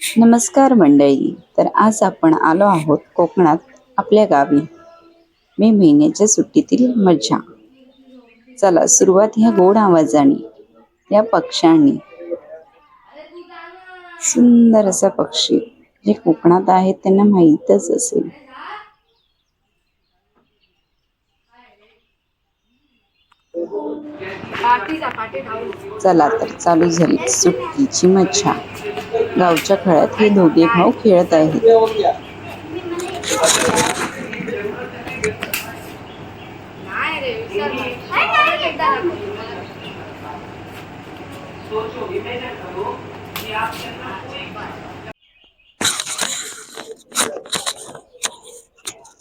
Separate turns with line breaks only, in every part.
नमस्कार मंडळी. तर आज आपण आलो आहोत कोकणात आपल्या गावी. मे महिन्याच्या सुट्टीतील मज्जा. चला सुरुवात ह्या गोड आवाजाने या पक्ष्यांनी. सुंदर असा पक्षी जे कोकणात आहेत त्यांना माहीतच असेल. चला तर चालू झाली सुट्टीची मज्जा. गावच्या खेळात हे दोघे भाऊ खेळत आहेत.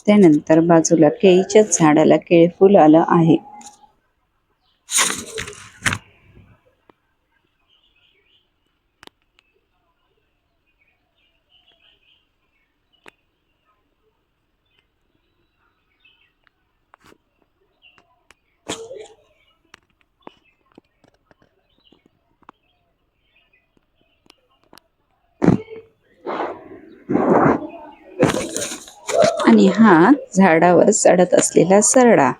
त्यानंतर बाजूला केळीच्याच झाडाला केळफूल आलं आहे. आणि हा झाडावर चढत असलेला सरडा.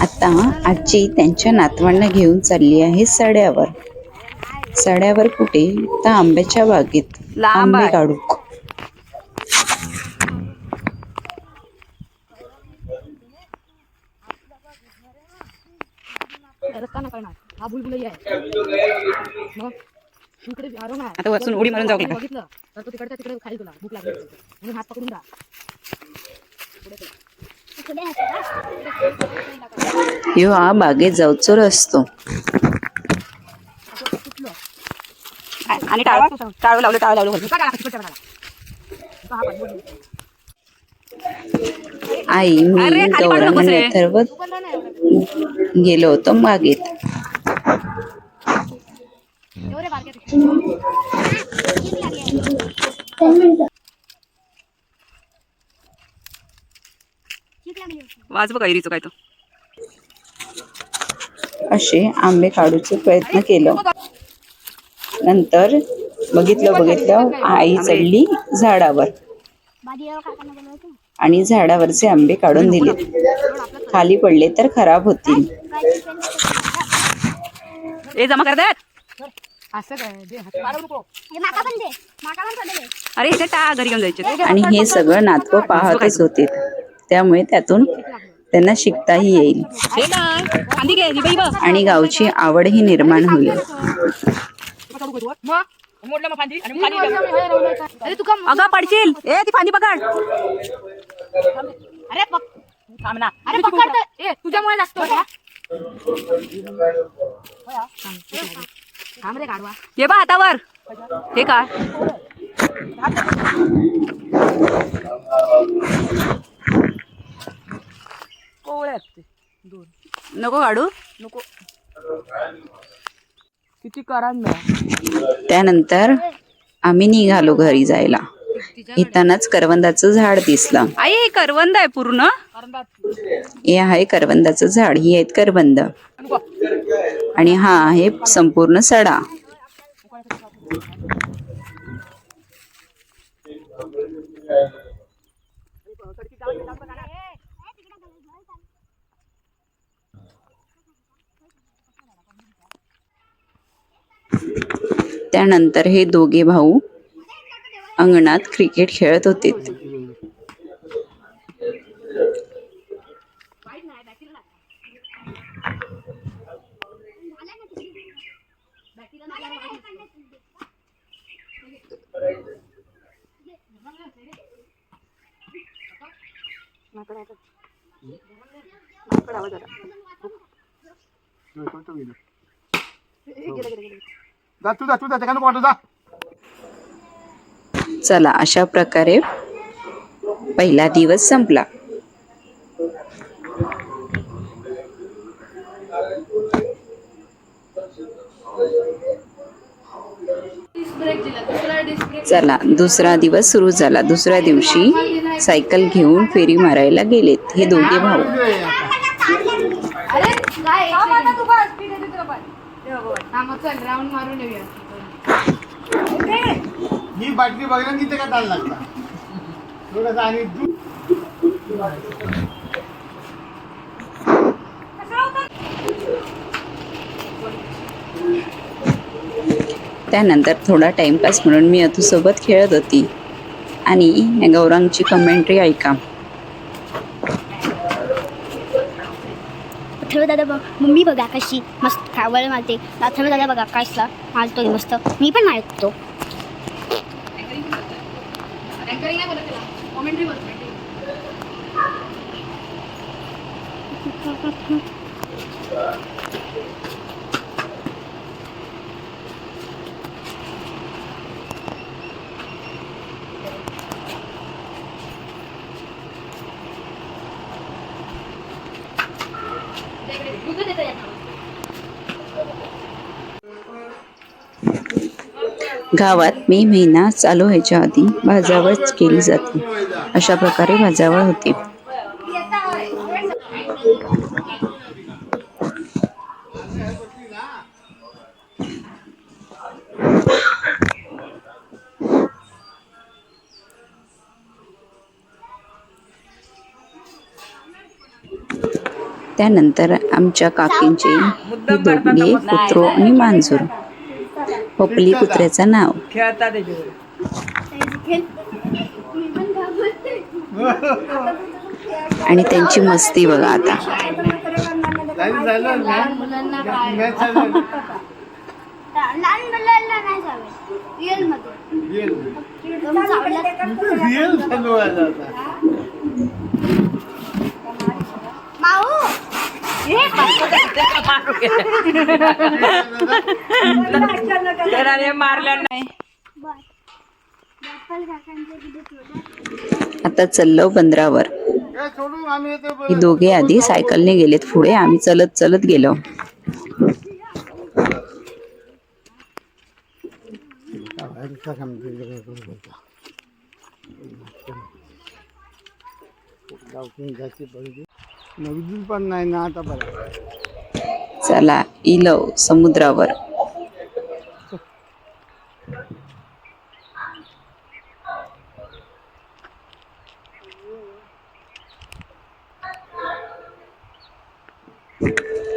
आता आजी त्यांच्या नातवांना घेऊन चालली आहे सड्यावर. सड्यावर कुठे? तर आंब्याच्या बागेत.
लांब
आंबे. काढू
रस्ता नाही करणार हा बुलबुलही आहे मग तू इकडे आरो ना
आता वरतून उडी मारून जाऊ.
बघितलं तर तो तिकडच्या तिकडे खाली तुला भूक लागली असेल. म्हणून हात पकडून जा
ह्यो हा बागेत जाऊचोर असतो
आणि टाळू टाळू लावलं टाळू लावलं का टाळा तिकडच्या बाजूला? तो हा पाय, बुलबुल.
आई मी गौरव. आणि अथर्व. गेलो होतो बागेत
एवढे बारके ते. वाज बघा इरीचं काय तो.
असे आंबे काढूचे प्रयत्न केलं. नंतर बघितलं बघितलं आई चढली झाडावर. आणि झाडावरचे आंबे काढून दिले. खाली पडले तर खराब होतील.
ए जमा करतात असं काय? दे हात. पाडू नको. अरे इथे टा घरी घेऊन जायचे.
आणि हे सगळं नातवं पाहतच होते. त्यामुळे त्यातून त्यांना शिकताही येईल.
हे ही
आणि गावची आवडही निर्माण होईल.
मोडलं मग फांदी आणि खाली अरे तू अगं पडशील. ए ती फांदी पकड. अरे अरे पकड ए तुझ्यामुळे लागतो थांब रे गाडवा. ये बा हातावर. हे काय? नको काढू नको. किती करा
त्यानंतर आम्ही निघालो घरी जायला. येतानाच करवंदाचं झाड दिसलं.
आई हे करवंद आहे पूर्ण.
हे आहे करवंदाचं झाड ही आहेत करवंद. आणि हा आहे संपूर्ण सडा. त्यानंतर हे दोघे भाऊ अंगणात क्रिकेट खेळत होते.
जा तू जा तू जा त्याच्यानं वाटू जा.
चला अशा प्रकारे पहिला दिवस संपला. चला दुसरा दिवस सुरू झाला. दुसऱ्या दिवशी सायकल घेऊन फेरी मारायला गेलेत. हे दोघे भाऊ.
हा मारून
ही बाटली बघल्या किती का ताल लागला? थोडंसं आणि दूध
त्यानंतर थोडा टाइमपास म्हणून मी अथूसोबत खेळत होती. आणि या गौरांगची कमेंट्री ऐका.
अथर्व दादा बघ मम्मी बघा कशी मस्त खावळ मारते. अथर्व दादा बघा काशला मारतोय मस्त. मी पण मारतो
अँकरिंग नाही बोलत त्याला कॉमेंट्री बोलतो
गावात मे महिना चालू व्हायच्या आधी भाजावच केली जाते. अशा प्रकारे भाजावळ होते. त्यानंतर आमच्या काकींचे दोघे कुत्रो आणि मांजूर. पपली कुत्र्याचं नाव.
खेळता
आणि त्यांची मस्ती बघा आता.
लहान मुलांना नाही चालत. रिअल. मध्ये माऊ
मारल्या नाही.
आता चाललो बंदरावर. ही दोघे आधी सायकलने गेलेत पुढे आम्ही चलत चलत गेलो.
नवीन पण नाही ना आता बरं
चला इलव समुद्रावर.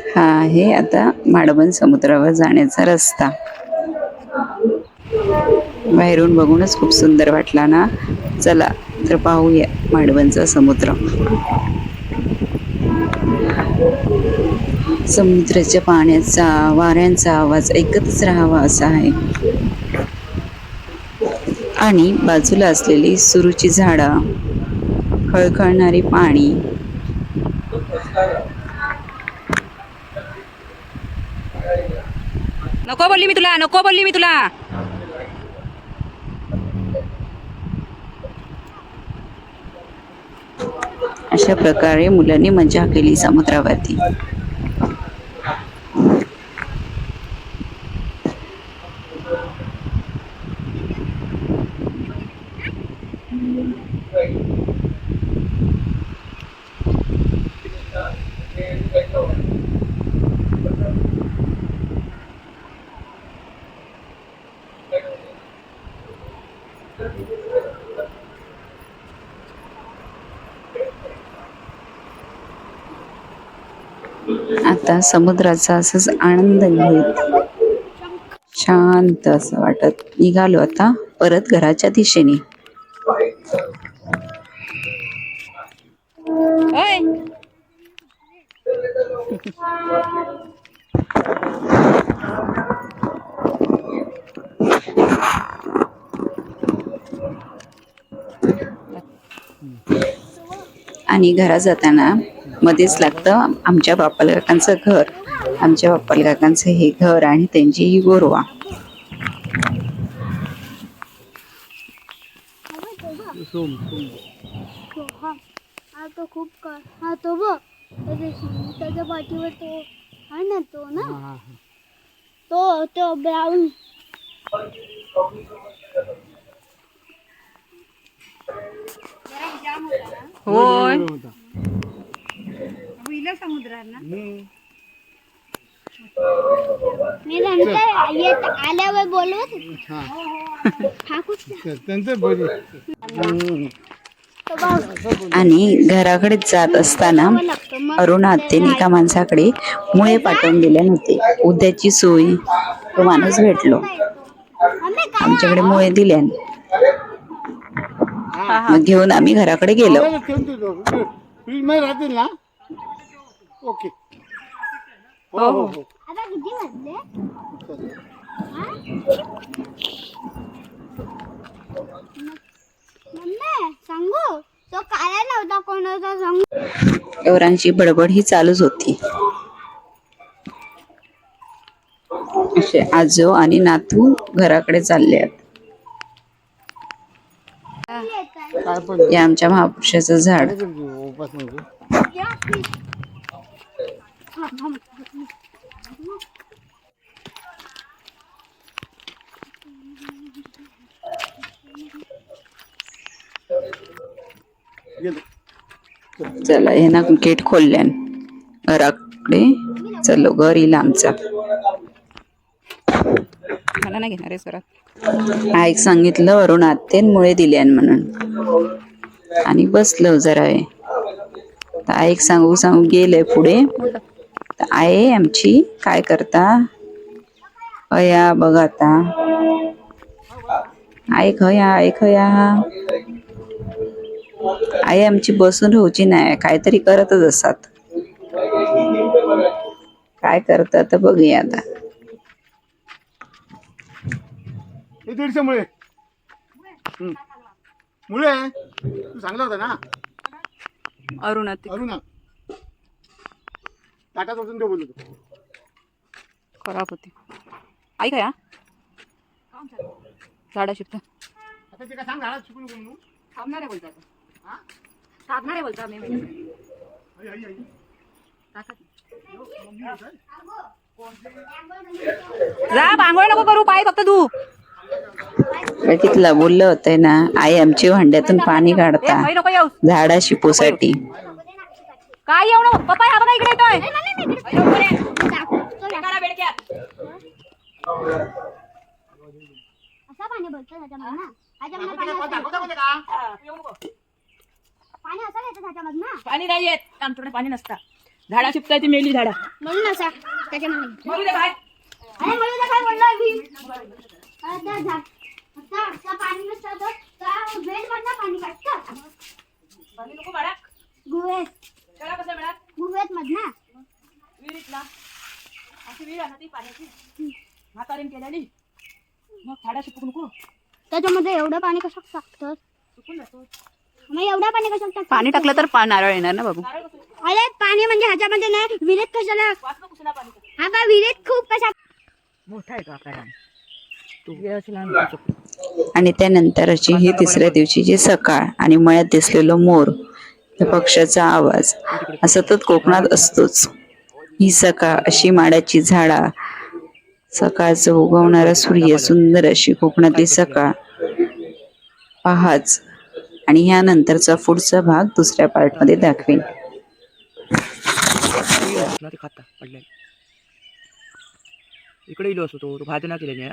हा आहे आता माडबन समुद्रावर जाण्याचा रस्ता. बाहेरून बघूनच खूप सुंदर वाटला ना? चला तर पाहूया माडबनचा समुद्र. समुद्राच्या पाण्याचा वाऱ्यांचा आवाज ऐकतच राहावा असा आहे. आणि बाजूला असलेली सुरूची झाडं खळखळणारी पाणी
नको बोलली मी तुला नको बोलली मी तुला.
अशा प्रकारे मुलांनी मजा केली समुद्रावरती. आता समुद्राचा असंच आनंद घेत. शांत असं वाटत. निघालो आता परत घराच्या दिशेने. आणि घरात जाताना मध्येच लागतं आमच्या बाप्पाल काकांचं घर. आमच्या बाप्पाल काकांचं हे घर आणि त्यांची ही गोरवा.
तो हा तो खूप हा तो बघ त्याच्या त्याच्या पाठीवर तो हा ना तो ना तो तो ब्राऊन
होय.
ना
हम्म.
मी नंतर येत आल्यावर बोलवत
हा.
हा
त्यांचं बरी.
आणि घराकडे जात असताना अरुणा आत्याने एका माणसाकडे मुळे पाठवून दिले नव्हते. उद्याची सोय तो माणूस भेटलो. आमच्याकडे मुळे दिल्या मग घेऊन आम्ही घराकडे गेलो.
ओके. हो हो. हो
आता किती वाजले? मम्मी सांगू? तो काळा नव्हता कोणाचा सांगू?
एवरांची बडबड ही चालूच होती. असे आजो आणि नातू घराकडे चालले आहेत.
काय?
हे आमच्या महापुरुषाचं झाड
काय करते उपास म्हणजे गेलो
चला हे ना गेट खोलल्यान. घराकडे. चलो घर येईल आमचा.
मला नाही घेणार आहे सरात
आईक सांगितलं वरून आत्तेन मुळे दिल्यान म्हणून. आणि बसलो जरा आईक सांगू सांगू गेले पुढे. तर आई आमची. काय करता? अया बघ आता. आई खया आई खया आई आमची बसून राहूची नाही काहीतरी करतच असतात. काय करतात तर बघूया आता.
हे दीडशे मुळे. मुळे? तू सांगला होता ना?
अरुणा
अरू सोडून देऊ बोलतो
खराब होती आई काय झाडा शिकता
आता ते काय सांग झाला शिकून म्हणून.
थांबणार आहे बोलता थांबणार आहे बोलता मी
आई आई आई.
जा बांगोळ नको करू पाय फक्त धू.
बघितलं बोललं होतंय ना आई आमची भांड्यातून पाणी
ए,
काढता
बाई नको येऊ
झाडा शिपूसाठी
काय येऊ नको पप्पा हा बघा इकडे येतोय.
असा पाणी बोलतो ह्याच्यामध्ये ना. पाणी. पाणी असं येतं ह्याच्यामध्ये ना.
पाणी नाही येत. आमच्याकडे पाणी नसता. झाडा शिपताय ती मेली झाडा.
म्हणून असा त्याच्यामध्ये.
मरू दे बाय
अरे म्हणून काय बोललोय मी. आता झाड आता आता पाणी नसतं तर त्या पाणी काढतात
पाणी नको बाळा
गुहेत.
त्याला कसं मिळाल?
गुहेत मधनं?
विहिरीतला. अशी विहीर आहे ना ती पाण्याची. म्हातारीन केलेली. मग झाडा शिपू नको.
त्याच्यामध्ये एवढं पाणी टाकतात?
चुकून जातो.
मग एवढं पाणी कशात टाकतात?
पाणी टाकलं तर पा नारळ येणार ना बाबू?
अरे पाणी म्हणजे ह्याच्यामध्ये नाही विहिरीत कशाला?
वाचलं कुसला पाणी
हा बा विहिरीत खूप कशा
मोठा आहे तो.
आणि त्यानंतरची ही तिसऱ्या दिवशीची सकाळ आणि मळ्यात दिसलेलो मोर त्या पक्ष्याचा आवाज. हा सतत कोकणात असतोच. ही सकाळ अशी माडाची झाडा सकाळचं उगवणारा सूर्य सुंदर अशी कोकणातली सकाळ. पहाच. आणि ह्यानंतरचा पुढचा भाग दुसऱ्या पार्टमध्ये दाखवेन.
इकडे इलो असतो तो. भाजी ना केलेली आहे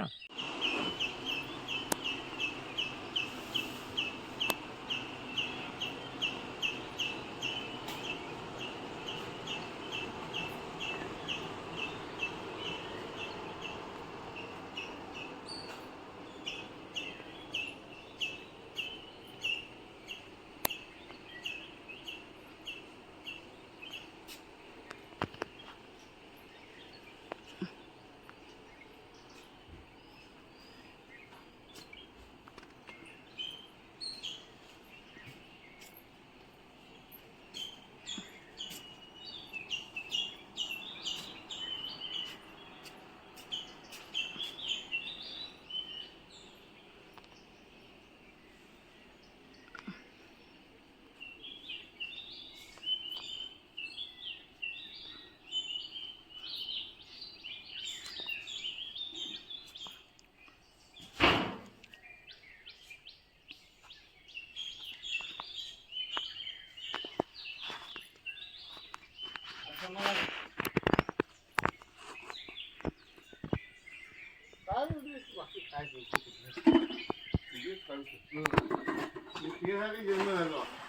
ना
समाधान.